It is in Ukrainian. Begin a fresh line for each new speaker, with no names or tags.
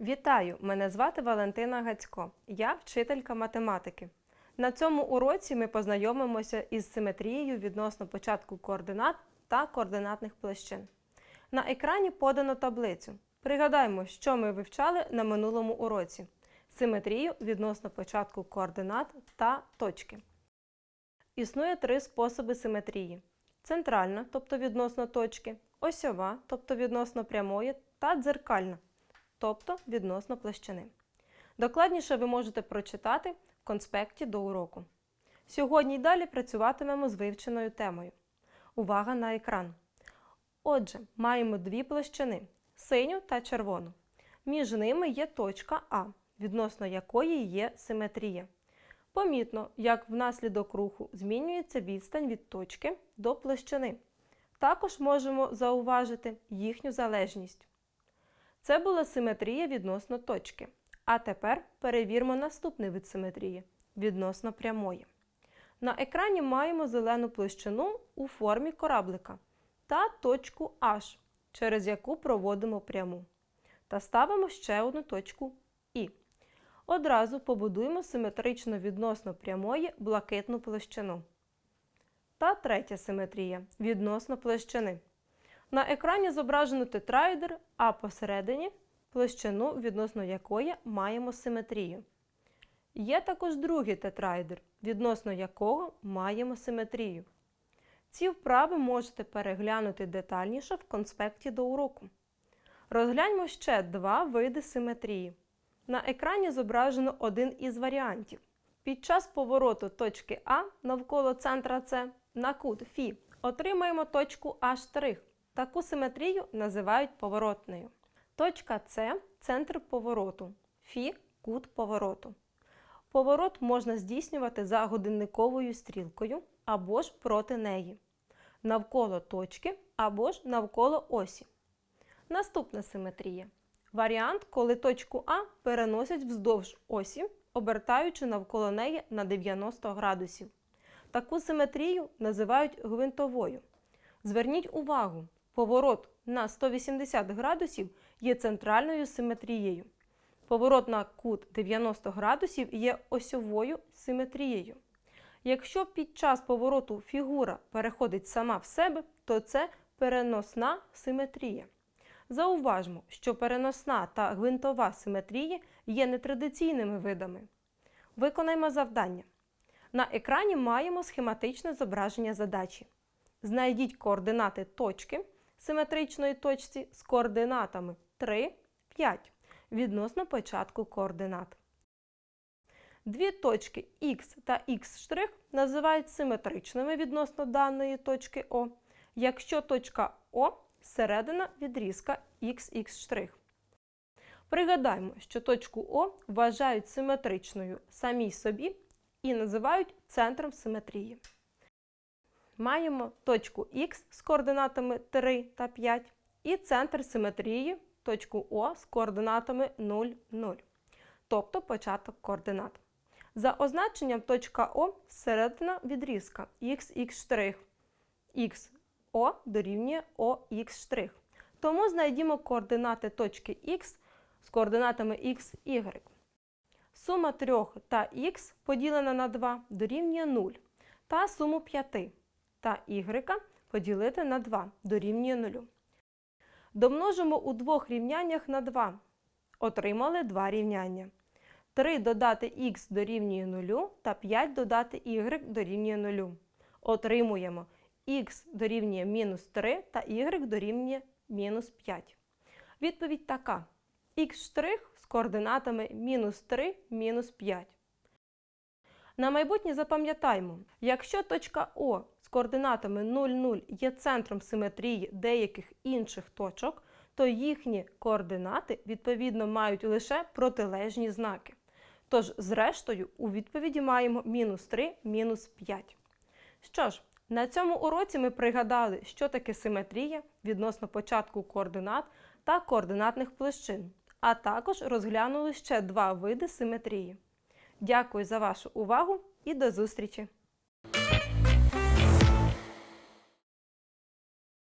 Вітаю! Мене звати Валентина Гацько. Я вчителька математики. На цьому уроці ми познайомимося із симетрією відносно початку координат та координатних площин. На екрані подано таблицю. Пригадаємо, що ми вивчали на минулому уроці: симетрію відносно початку координат та точки. Існує три способи симетрії: центральна, тобто відносно точки, осьова, тобто відносно прямої, та дзеркальна, тобто відносно площини. Докладніше ви можете прочитати в конспекті до уроку. Сьогодні й далі працюватимемо з вивченою темою. Увага на екран. Отже, маємо дві площини синю та червону. Між ними є точка А, відносно якої є симетрія. Помітно, як внаслідок руху змінюється відстань від точки до площини. Також можемо зауважити їхню залежність. Це була симетрія відносно точки. А тепер перевіримо наступний вид симетрії відносно прямої. На екрані маємо зелену площину у формі кораблика та точку H, через яку проводимо пряму. Та ставимо ще одну точку І. Одразу побудуємо симетрично відносно прямої блакитну площину. Та третя симетрія відносно площини. На екрані зображено тетраїдер, а посередині площину, відносно якої маємо симетрію. Є також другий тетраїдер, відносно якого маємо симетрію. Ці вправи можете переглянути детальніше в конспекті до уроку. Розгляньмо ще два види симетрії. На екрані зображено один із варіантів. Під час повороту точки А навколо центра С на кут Фі отримаємо точку А'. Таку симетрію називають поворотною. Точка С центр повороту, Фі кут повороту. Поворот можна здійснювати за годинниковою стрілкою або ж проти неї, навколо точки або ж навколо осі. Наступна симетрія. Варіант, коли точку А переносять вздовж осі, обертаючи навколо неї на 90 градусів. Таку симетрію називають гвинтовою. Зверніть увагу, поворот на 180 градусів є центральною симетрією. Поворот на кут 90 градусів є осьовою симетрією. Якщо під час повороту фігура переходить сама в себе, то це переносна симетрія. Зауважмо, що переносна та гвинтова симетрії є нетрадиційними видами. Виконаймо завдання. На екрані маємо схематичне зображення задачі. Знайдіть координати точки симетричної точці з координатами 3, 5 відносно початку координат. Дві точки Х та Х' називають симетричними відносно даної точки О, якщо точка О середина відрізка XX'. Пригадаймо, що точку О вважають симетричною самій собі і називають центром симетрії. Маємо точку Х з координатами 3 та 5 і центр симетрії точку О з координатами 0, 0, тобто початок координат. За означенням точка О середина відрізка XX'. XO дорівнює OX'. Тому знайдімо координати точки Х з координатами X, Y. Сума 3 та х поділена на 2 дорівнює 0, та суму 5 та y поділити на 2 дорівнює 0. Домножимо у двох рівняннях на 2. Отримали два рівняння. 3 додати х дорівнює 0 та 5 додати y дорівнює 0. Отримуємо х дорівнює мінус 3 та y дорівнює мінус 5. Відповідь така. х' з координатами мінус 3, мінус 5. На майбутнє запам'ятаймо, якщо точка О з координатами 0, 0 є центром симетрії деяких інших точок, то їхні координати відповідно мають лише протилежні знаки. Тож, зрештою, у відповіді маємо мінус 3, мінус 5. Що ж, на цьому уроці ми пригадали, що таке симетрія відносно початку координат та координатних площин, а також розглянули ще два види симетрії. Дякую за вашу увагу і до зустрічі!